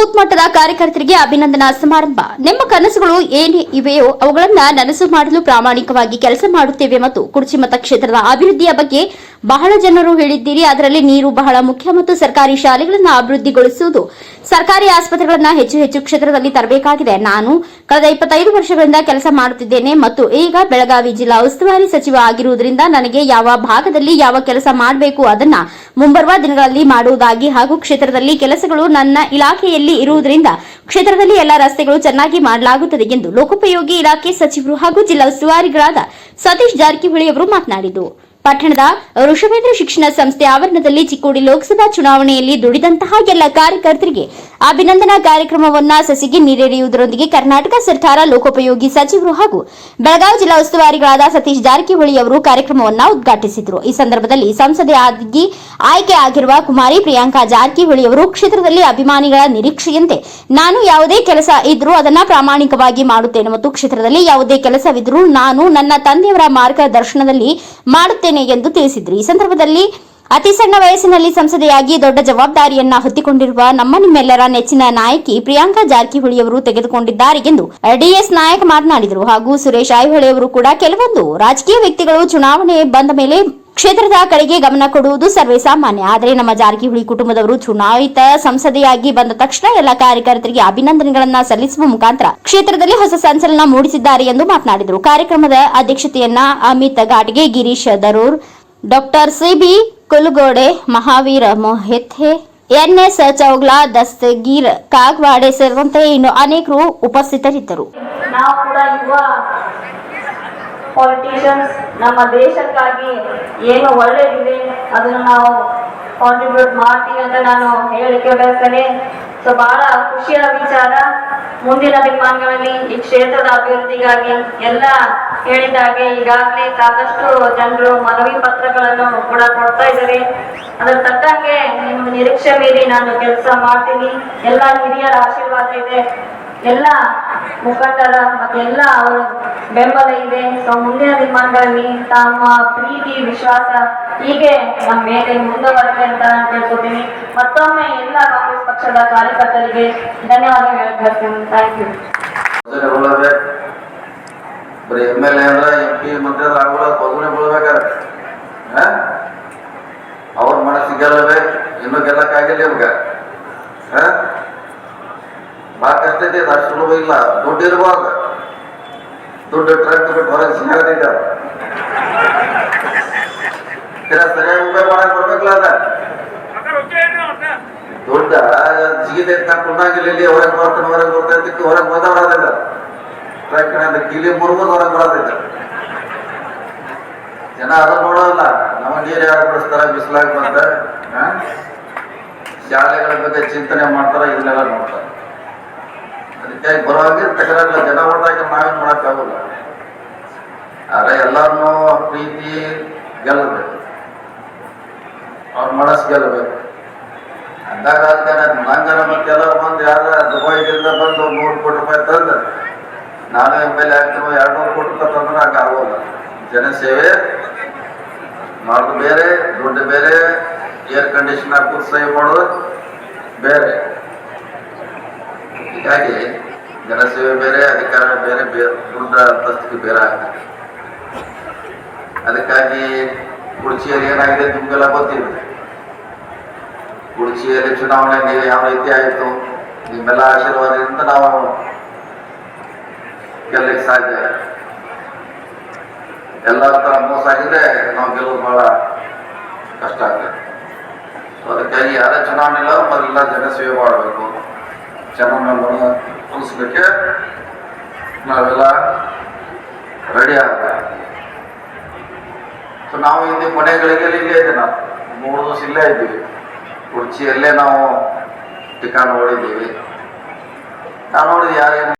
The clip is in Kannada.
ಬೂತ್ ಮಟ್ಟದ ಕಾರ್ಯಕರ್ತರಿಗೆ ಅಭಿನಂದನಾ ಸಮಾರಂಭ. ನಿಮ್ಮ ಕನಸುಗಳು ಏನೇ ಇವೆಯೋ ಅವುಗಳನ್ನು ನನಸು ಮಾಡಲು ಪ್ರಾಮಾಣಿಕವಾಗಿ ಕೆಲಸ ಮಾಡುತ್ತೇವೆ ಮತ್ತು ಕುರ್ಚಿ ಮತಕ್ಷೇತ್ರದ ಅಭಿವೃದ್ಧಿಯ ಬಗ್ಗೆ ಬಹಳ ಜನರು ಹೇಳಿದ್ದೀರಿ. ಅದರಲ್ಲಿ ನೀರು ಬಹಳ ಮುಖ್ಯ ಮತ್ತು ಸರ್ಕಾರಿ ಶಾಲೆಗಳನ್ನು ಅಭಿವೃದ್ಧಿಗೊಳಿಸುವುದು ಸರ್ಕಾರಿ ಆಸ್ಪತ್ರೆಗಳನ್ನು ಹೆಚ್ಚು ಹೆಚ್ಚು ಕ್ಷೇತ್ರದಲ್ಲಿ ತರಬೇಕಾಗಿದೆ. ನಾನು ಕಳೆದ ಇಪ್ಪತ್ತೈದು ವರ್ಷಗಳಿಂದ ಕೆಲಸ ಮಾಡುತ್ತಿದ್ದೇನೆ ಮತ್ತು ಈಗ ಬೆಳಗಾವಿ ಜಿಲ್ಲಾ ಉಸ್ತುವಾರಿ ಸಚಿವ ಆಗಿರುವುದರಿಂದ ನನಗೆ ಯಾವ ಭಾಗದಲ್ಲಿ ಯಾವ ಕೆಲಸ ಮಾಡಬೇಕು ಅದನ್ನ ಮುಂಬರುವ ದಿನಗಳಲ್ಲಿ ಮಾಡುವುದಾಗಿ ಹಾಗೂ ಕ್ಷೇತ್ರದಲ್ಲಿ ಕೆಲಸಗಳು ನನ್ನ ಇಲಾಖೆಯಲ್ಲಿ ಇರುವುದರಿಂದ ಕ್ಷೇತ್ರದಲ್ಲಿ ಎಲ್ಲ ರಸ್ತೆಗಳು ಚೆನ್ನಾಗಿ ಮಾಡಲಾಗುತ್ತದೆ ಎಂದು ಲೋಕೋಪಯೋಗಿ ಇಲಾಖೆ ಸಚಿವರು ಹಾಗೂ ಜಿಲ್ಲಾ ಉಸ್ತುವಾರಿಗಳಾದ ಸತೀಶ್ ಜಾರಕಿಹೊಳಿ ಅವರು ಮಾತನಾಡಿದರು. ಪಟ್ಟಣದ ಋಷಭೇಂದ್ರ ಶಿಕ್ಷಣ ಸಂಸ್ಥೆ ಆವರಣದಲ್ಲಿ ಚಿಕ್ಕೋಡಿ ಲೋಕಸಭಾ ಚುನಾವಣೆಯಲ್ಲಿ ದುಡಿದಂತಹ ಎಲ್ಲ ಕಾರ್ಯಕರ್ತರಿಗೆ ಅಭಿನಂದನಾ ಕಾರ್ಯಕ್ರಮವನ್ನ ಸಸಿಗೆ ನೀರೆರೆಯುವುದರೊಂದಿಗೆ ಕರ್ನಾಟಕ ಸರ್ಕಾರ ಲೋಕೋಪಯೋಗಿ ಸಚಿವರು ಹಾಗೂ ಬೆಳಗಾವಿ ಜಿಲ್ಲಾ ಉಸ್ತುವಾರಿಗಳಾದ ಸತೀಶ್ ಜಾರಕಿಹೊಳಿ ಅವರು ಕಾರ್ಯಕ್ರಮವನ್ನ ಉದ್ಘಾಟಿಸಿದರು. ಈ ಸಂದರ್ಭದಲ್ಲಿ ಸಂಸದೆ ಆಗಿ ಆಯ್ಕೆ ಆಗಿರುವ ಕುಮಾರಿ ಪ್ರಿಯಾಂಕಾ ಜಾರಕಿಹೊಳಿ ಅವರು ಕ್ಷೇತ್ರದಲ್ಲಿ ಅಭಿಮಾನಿಗಳ ನಿರೀಕ್ಷೆಯಂತೆ, ನಾನು ಯಾವುದೇ ಕೆಲಸ ಇದ್ರೂ ಅದನ್ನ ಪ್ರಾಮಾಣಿಕವಾಗಿ ಮಾಡುತ್ತೇನೆ ಮತ್ತು ಕ್ಷೇತ್ರದಲ್ಲಿ ಯಾವುದೇ ಕೆಲಸವಿದ್ರೂ ನಾನು ನನ್ನ ತಂದೆಯವರ ಮಾರ್ಗದರ್ಶನದಲ್ಲಿ ಮಾಡುತ್ತೇನೆ ಎಂದು ತಿಳಿಸಿದ್ರು. ಈ ಸಂದರ್ಭದಲ್ಲಿ ಅತಿ ಸಣ್ಣ ವಯಸ್ಸಿನಲ್ಲಿ ಸಂಸದೆಯಾಗಿ ದೊಡ್ಡ ಜವಾಬ್ದಾರಿಯನ್ನ ಹೊತ್ತಿಕೊಂಡಿರುವ ನಮ್ಮ ನಿಮ್ಮೆಲ್ಲರ ನೆಚ್ಚಿನ ನಾಯಕಿ ಪ್ರಿಯಾಂಕಾ ಜಾರಕಿಹೊಳಿ ಅವರು ತೆಗೆದುಕೊಂಡಿದ್ದಾರೆ ಎಂದು ಡಿಎಸ್ ನಾಯಕ್ ಮಾತನಾಡಿದರು. ಹಾಗೂ ಸುರೇಶ್ ಐಹೊಳೆ ಅವರು ಕೂಡ ಕೆಲವೊಂದು ರಾಜಕೀಯ ವ್ಯಕ್ತಿಗಳು ಚುನಾವಣೆ ಬಂದ ಮೇಲೆ ಕ್ಷೇತ್ರದ ಕಡೆಗೆ ಗಮನ ಕೊಡುವುದು ಸರ್ವೇ ಸಾಮಾನ್ಯ. ಆದರೆ ನಮ್ಮ ಜಾರಕಿಹೊಳಿ ಕುಟುಂಬದವರು ಚುನಾಯಿತ ಸಂಸದೆಯಾಗಿ ಬಂದ ತಕ್ಷಣ ಎಲ್ಲ ಕಾರ್ಯಕರ್ತರಿಗೆ ಅಭಿನಂದನೆಗಳನ್ನ ಸಲ್ಲಿಸುವ ಮುಖಾಂತರ ಕ್ಷೇತ್ರದಲ್ಲಿ ಹೊಸ ಸಂಚಲನ ಮೂಡಿಸಿದ್ದಾರೆ ಎಂದು ಮಾತನಾಡಿದರು. ಕಾರ್ಯಕ್ರಮದ ಅಧ್ಯಕ್ಷತೆಯನ್ನ Amit ಘಾಟ್ಗೆ Girish Darur, doctor CB Kulgode, Mahaveer Mohithe NS Chougla Dastagir Kagwade ಸೇರಿದಂತೆ ಇನ್ನು ಅನೇಕರು ಉಪಸ್ಥಿತರಿದ್ದರು. ಪಾಲಿಟಿಷಿಯನ್ಸ್ ನಮ್ಮ ದೇಶಕ್ಕಾಗಿ ಏನು ಒಳ್ಳೇದಿದೆ ಅದನ್ನು ನಾವು ಕಾಂಟ್ರಿಬ್ಯೂಟ್ ಮಾಡ್ತೀವಿ ಅಂತ ನಾನು ಹೇಳಲಿಕ್ಕೆ ಬಯಸ್ತೇನೆ. ಸೊ ಬಹಳ ಖುಷಿಯ ವಿಚಾರ. ಮುಂದಿನ ದಿನಮಾನಗಳಲ್ಲಿ ಈ ಕ್ಷೇತ್ರದ ಅಭಿವೃದ್ಧಿಗಾಗಿ ಎಲ್ಲ ಹೇಳಿದಾಗೆ ಈಗಾಗಲೇ ಸಾಕಷ್ಟು ಜನರು ಮನವಿ ಪತ್ರಗಳನ್ನು ಕೂಡ ಕೊಡ್ತಾ ಇದ್ದಾರೆ. ಅದರ ತಕ್ಕಂಗೆ ನಿಮ್ಮ ನಿರೀಕ್ಷೆ ಮೀರಿ ನಾನು ಕೆಲಸ ಮಾಡ್ತೀನಿ. ಎಲ್ಲ ಹಿರಿಯರ ಆಶೀರ್ವಾದ ಇದೆ. ಎಲ್ಲ ಮುಖಂಡರ ಮತ್ತೆ ಎಲ್ಲ ಅವರ ಬೆಂಬಲ ಇದೆ. ಸೊ, ಮುಂದಿನ ದಿನಮಾನಗಳಲ್ಲಿ ತಮ್ಮ ಪ್ರೀತಿ, ವಿಶ್ವಾಸ ಹೀಗೆ ನಮ್ಮ ಮೇಲೆ ಮುಂದುವರಲಿ ಅಂತ ನಾನು ಕೇಳ್ಕೊತೀನಿ. ಮತ್ತೊಮ್ಮೆ ಎಲ್ಲ ಕಾಂಗ್ರೆಸ್ ಪಕ್ಷದ ಕಾರ್ಯಕರ್ತರಿಗೆ ಧನ್ಯವಾದ ಹೇಳಕ್ ಬರ್ತೀನಿ ಥ್ಯಾಂಕ್ ಯು ಬರೀ ಎಂ ಎಲ್ ಎ ಅಂದ್ರೆ ಎಂ ಪಿ ಮಂತ್ರಿ ಆಗೋಲ್ಲ ಬೀಳ್ಬೇಕಾದ್ರೆ. ಅವ್ರ ಮನಸ್ಸಿಗೆ ಗೆಲ್ಲಬೇಕು, ಇನ್ನೂ ಗೆಲ್ಲಕ್ಕಾಗಿಲ್ಲ ಇವಾಗ. ಅದು, ಅಷ್ಟು ಸುಲಭ ಇಲ್ಲ. ದುಡ್ಡು ದುಡ್ಡು ಟ್ರಕ್ ಬಿಟ್ಟು ಹೊರಗೆ ತೀರಾ ಸರಿಯಾಗಿ ಉಪಯೋಗ ಮಾಡಕ್ ಬರ್ಬೇಕಲ್ಲ ಅದ. ದುಡ್ಡ ಜಿಗಿದೈತೆ ನಾ ಕುಣ್ಣಾಗಿಲ್ಲ ಇಲ್ಲಿ ಹೊರಗೆ ಬರ್ತಾನೆ ಹೊರಗೆ ಬರ್ತೈತಿ ಹೊರಗೆ ಬಂದ ಬರೋದಿಲ್ಲ ಟ್ರಕ್ ಅಂತ ಕಿಲಿ ಮುರ್ಮುದ್ ಹೊರಗೆ ಬರೋದಿಲ್ಲ. ಜನ ಅದ ನೋಡೋಲ್ಲ ನಮ್ಮ ನೀರು ಯಾರು ಬಿಡಿಸ್ತಾರ ಬಿಸಿಲಾಗಿ ಬಂದ? ಶಾಲೆಗಳ ಬಗ್ಗೆ ಚಿಂತನೆ ಮಾಡ್ತಾರ ಇದನ್ನೆಲ್ಲ ನೋಡ್ತಾರೆ. ಅದಕ್ಕಾಗಿ ತಕರಾರಿಲ್ಲ. ಜನ ಹೊಡೆದಾಗ ನಾವೇನು ಮಾಡೋಕ್ಕಾಗಲ್ಲ ಆದ್ರೆ ಎಲ್ಲರನ್ನೂ ಪ್ರೀತಿ ಗೆಲ್ಲಬೇಕು. ಅವ್ರ ಮನಸ್ಸು ಗೆಲ್ಲಬೇಕು. ಅಂದಾಗ ನಂಗನ ಮತ್ತೆ ಎಲ್ಲರೂ ಬಂದು ಯಾರ ದುಬೈದಿಂದ ಬಂದು ನೂರು ಕೋಟಿ ರೂಪಾಯಿ ತಂದು ನಾನು ಎಂ ಎಲ್ ಎ ಆಗ್ತೀನೋ ಎರಡು ನೂರು ಕೋಟಿ ರೂಪಾಯಿ ತಂದ್ರೆ ಹಂಗೆ ಆಗೋಲ್ಲ. ಜನಸೇವೆ ಮಾಡೋದು ಬೇರೆ, ದುಡ್ಡು ಬೇರೆ ಏರ್ ಕಂಡೀಷನ್ ಹಾಕೋದು ಸೇವ್ ಮಾಡೋದು ಬೇರೆ. ಹೀಗಾಗಿ ಜನಸೇವೆ ಬೇರೆ, ಅಧಿಕಾರ ಬೇರೆ ಬೇರೆ ಅಂತಸ್ತಿಗೆ ಬೇರೆ ಆಗ್ತದೆ. ಅದಕ್ಕಾಗಿ ಕುರ್ಚಿಯಲ್ಲಿ ಏನಾಗಿದೆ ನಿಮ್ಗೆಲ್ಲ ಗೊತ್ತಿದೆ. ಕುರ್ಚಿಯಲ್ಲಿ ಚುನಾವಣೆ ನೀವು ಯಾವ ರೀತಿ ಆಯಿತು, ನಿಮ್ಮೆಲ್ಲ ಆಶೀರ್ವಾದದಿಂದ ನಾವು ಗೆಲ್ಲಕ್ಕೆ ಸಾಧ್ಯ ಎಲ್ಲ ತರ ಮೋಸ ಆಗಿದ್ರೆ ನಾವು ಗೆಲ್ಲೋದು ಬಹಳ ಕಷ್ಟ ಆಗ್ತದೆ. ಅದಕ್ಕಾಗಿ ಯಾರೇ ಚುನಾವಣೆ ಇಲ್ಲ ಮೊದಲೆಲ್ಲ ಜನಸೇವೆ ಮಾಡಬೇಕು. ಜನರನ್ನು ಉಳಿಸ್ಲಿಕ್ಕೆ ನಾವೆಲ್ಲ ರೆಡಿ ಸೊ ನಾವು ಇಲ್ಲಿ ಮನೆಗಳಿಗೆ ಇಲ್ಲೇ ಇದೆ ನಾವು. ಮೂರು ದಿವಸ ಇಲ್ಲೇ ಇದ್ದೀವಿ. ಕುರ್ಚಿಯಲ್ಲೇ ನಾವು ಟಿಕಾ ಹೊಡಿದ್ದೀವಿ ನಾನು ನೋಡಿದ್ವಿ ಯಾರೇನು